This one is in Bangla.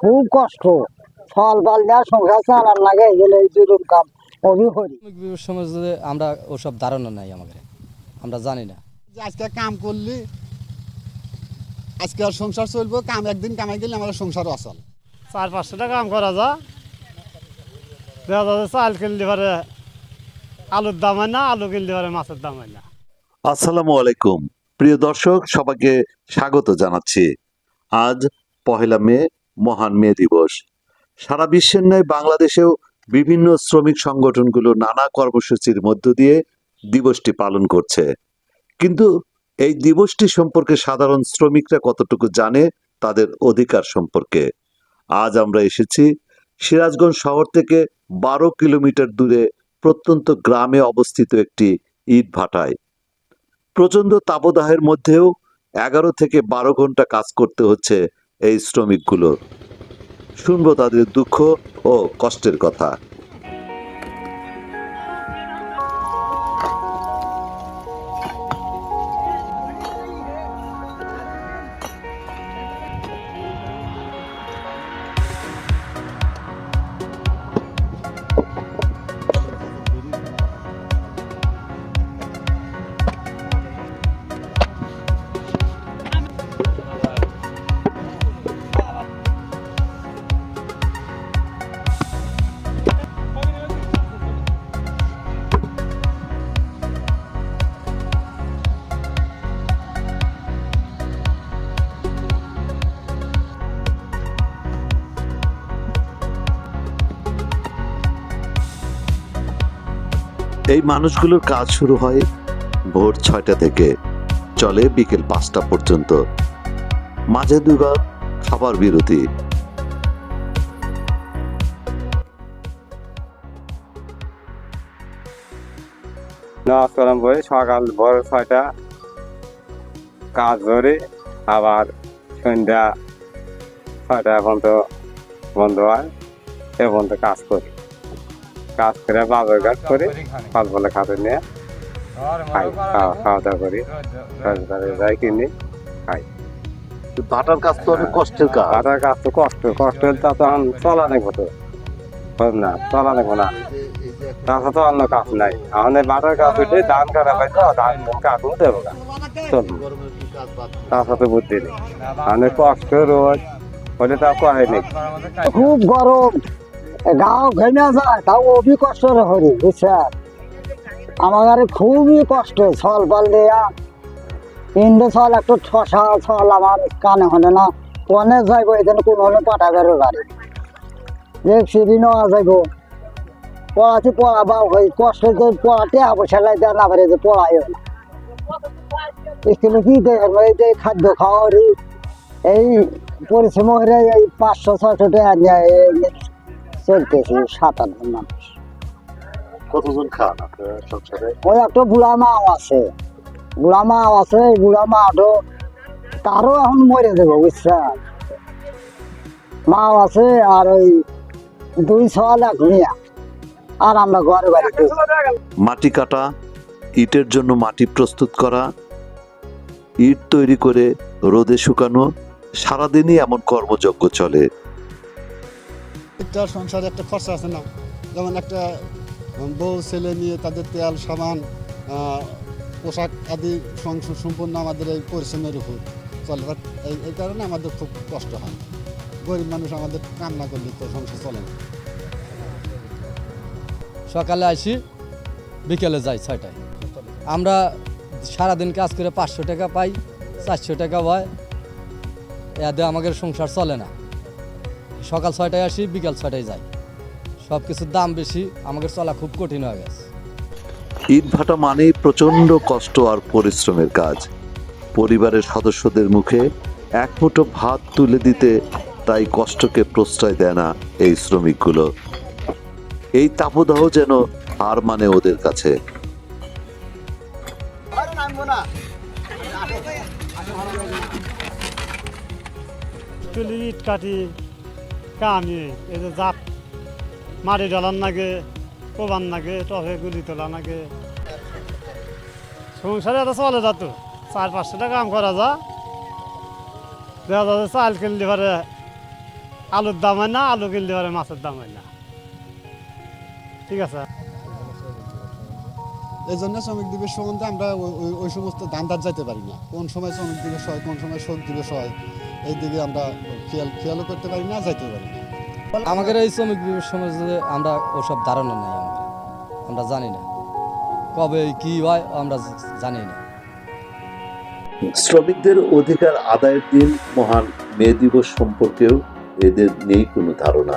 খুব কষ্ট। ফল ফল দেওয়া সংসার চালান লাগে গেলে এই জুলুম কাম অভি করি। সমাজে আমরা ওসব ধারণা নাই আমাদের আমরা জানি না। আজকে কাম করলি আজকে আর সংসার চলবো কাম একদিন কামাই গেলে আমাদের সংসার অচল। চার পাঁচশো টাকা কাম করা যা দেখা যাচ্ছে চাল কিনলে পারে আলুর দাম হয় না আলু কিনলে পারে মাছের দাম হয় না। আসসালামু আলাইকুম। প্রিয় দর্শক সবাইকে স্বাগত জানাচ্ছি। আজ পহেলা মে মহান মে দিবস। সারা বিশ্বের ন্যায় বাংলাদেশেও বিভিন্ন শ্রমিক সংগঠনগুলো নানা কর্মসূচির মধ্য দিয়ে দিবসটি পালন করছে। কিন্তু এই দিবসটি সম্পর্কে সাধারণ শ্রমিকরা কতটুকু জানে তাদের অধিকার সম্পর্কে? আজ আমরা এসেছি সিরাজগঞ্জ শহর থেকে বারো কিলোমিটার দূরে প্রত্যন্ত গ্রামে অবস্থিত একটি ইট ভাটায়। প্রচণ্ড তাপদাহের মধ্যেও এগারো থেকে বারো ঘণ্টা কাজ করতে হচ্ছে এই শ্রমিকগুলোর শুনব তাদের দুঃখ ও কষ্টের কথা। এই মানুষগুলোর কাজ শুরু হয় ভোর ছয়টা থেকে। চলে বিকেল পাঁচটা পর্যন্ত। মাঝে দুবার খাবার বিরতি। নামাজ কালাম সকাল ভোর ছয়টা। কাজ ধরে আবার সন্ধ্যা ছয়টা পর্যন্ত বন্ধ হয়, এ পর্যন্ত কাজ করি। কাজ করে বাজার ঘাট করে ফল ফলে খাতে নিয়ে। খাই খাওয়া খাওয়া দাওয়া করি। যাই কিনি খাই। ভাটার কাজ তো অনেক কষ্টের কাজ। বাজার কাজ তো কষ্ট কষ্ট হলে তা তো এখন চলা দেখব তো। না চলা দেখব না। তাছাড়া তো অন্য কাজ নাই। আমাদের বাটার কাজ উঠে ধান কাটা পাই তো ধান কাটুন দেবো না। চলবো তার সাথে বুদ্ধি নেই। আমাদের কষ্ট রোজ। হলে তা করে নেই। খুব গরম। গাও ঘেমে যায়, তাও অভি কষ্ট হরি, বুঝছেন? আমার খুবই কষ্ট, ছল পাল দেয়া। ইন্দো ছল, একটু ঠসা ছল আমার কানে হলে না কোনে যাইব এখানে কোন হলে পাঠাবে গাড়ি যে সিঁড়ি নেওয়া যাইব। পড়াতে পড়া বা ওই কষ্ট তো পড়াতে পয়সা লাইতে না পারে যে পড়াই না। এখানে কি দেখেন এই যে খাদ্য খাওয়া এই পরিশ্রম করে এই পাঁচশো, ছয়শো টাকা নিয়ে চলতেছে সাত আট জন মানুষ। কতজন খান আপনার সংসারে? ওই একটা বুড়া মাও আছে। বুড়া মাও আছে বুড়া মাও তারও এখন মরে দেবো বুঝছেন? মাও আছে আর ওই দুই ছল এক মিয়া আর আমরা ঘরে বাড়িতে মাটি কাটা ইটের জন্য মাটি প্রস্তুত করা ইট তৈরি করে রোদে শুকানো সারাদিনই এমন কর্মযজ্ঞ চলে। একটা সংসারে একটা খরচা আছে না? যেমন একটা বউ ছেলে নিয়ে তাদের তেল আহ, পোশাক আদি সম্পূর্ণ আমাদের এই পরিশ্রমের উপর চলে। এই এই কারণে আমাদের খুব কষ্ট হয়। গরিব মানুষ আমাদের কাম না করলে তো সংসার চলে না। সকালে আসি বিকেলে যাই ছয়টায়। আমরা সারাদিন কাজ করে পাঁচশো টাকা পাই চারশো টাকা হয়। এতে আমাদের সংসার চলে না। সকাল ছয়টায় আসি বিকাল ছয়টায় যাই। সব কিছুর দাম বেশি আমাদের চলা খুব কঠিন হয়ে গেছে। ইট ভাটা মানেই প্রচণ্ড কষ্ট আর পরিশ্রমের কাজ। পরিবারের সদস্যদের মুখে এক মুঠো ভাত তুলে দিতে তাই কষ্টকে প্রশ্রয় দেয় না এই শ্রমিকগুলো। এই তাপদাহ যেন আর মানে ওদের কাছে। ইট কাটি। কামি এই যে জাত মাটি ডলার নাগে, কোবান নাগে টফে গুলি তোলা নাগে। সংসারে এটা চলে যাত চার পাঁচশো টাকা কাম করা যা। দেখা যাচ্ছে চাল কিনলে পারে আলুর দাম হয় না, আলু কিনতে পারে মাছের দাম হয় না। ঠিক আছে? এই জন্য শ্রমিক দিবস সম্বন্ধে আমরা ওই- সমস্ত ধান্দার যাইতে পারি না। কোন সময় শ্রমিক দিবস হয়, কোন সময় শোক দিবস হয়। এই দিকে আমরা খেয়াল খেয়ালও করতে পারি না যাইতে পারি না। আমাদের এই শ্রমিক সমাজে আমরা ওসব ধারণা নেই আমাদের আমরা জানি না। কবে কি হয় আমরা জানি না। শ্রমিকদের অধিকার আদায়ের দিন মহান মে দিবস সম্পর্কেও এদের নেই কোনো ধারণা।